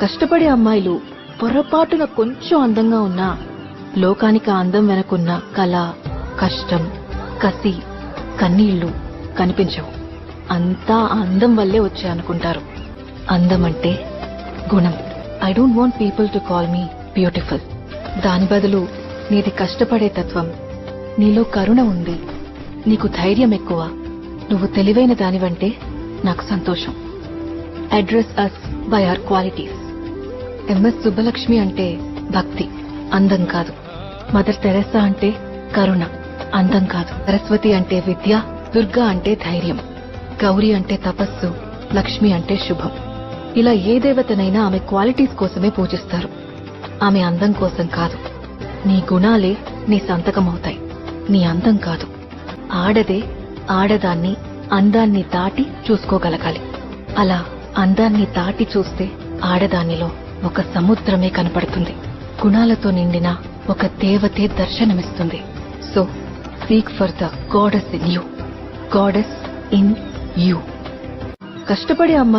కష్టపడే అమ్మాయిలు పొరపాటున కొంచెం అందంగా ఉన్నా లోకానికి ఆ అందం వెనకున్న కళ కష్టం కసి కన్నీళ్ళు కనిపించవు. అంతా అందం వల్లే వచ్చాయి అనుకుంటారు. అందం అంటే గుణం. I don't want people to call me beautiful దాని బదులు నీది కష్టపడే తత్వం నీలో కరుణ ఉంది నీకు ధైర్యం ఎక్కువ నువ్వు తెలివైన దానివంటే నాకు సంతోషం. Address us by our qualities M S Subbalakshmi అంటే భక్తి అందం కాదు. మదర్ తెరెసా అంటే కరుణ అందం కాదు. సరస్వతి అంటే విద్య దుర్గా అంటే ధైర్యం గౌరీ అంటే తపస్సు లక్ష్మి అంటే శుభం. ఇలా ఏ దేవతనైనా ఆమె క్వాలిటీస్ కోసమే పూజిస్తారు. ఆమె అందం కోసం కాదు. నీ గుణాలే నీ సంతకం అవుతాయి నీ అందం కాదు. ఆడదే ఆడదాన్ని అందాన్ని దాటి చూసుకోగలగాలి. అలా అందాన్ని దాటి చూస్తే ఆడదానిలో ఒక సముద్రమే కనపడుతుంది. గుణాలతో నిండిన ఒక దేవతే దర్శనమిస్తుంది. So seek for the goddess in you goddess in you కష్టపడే అమ్మ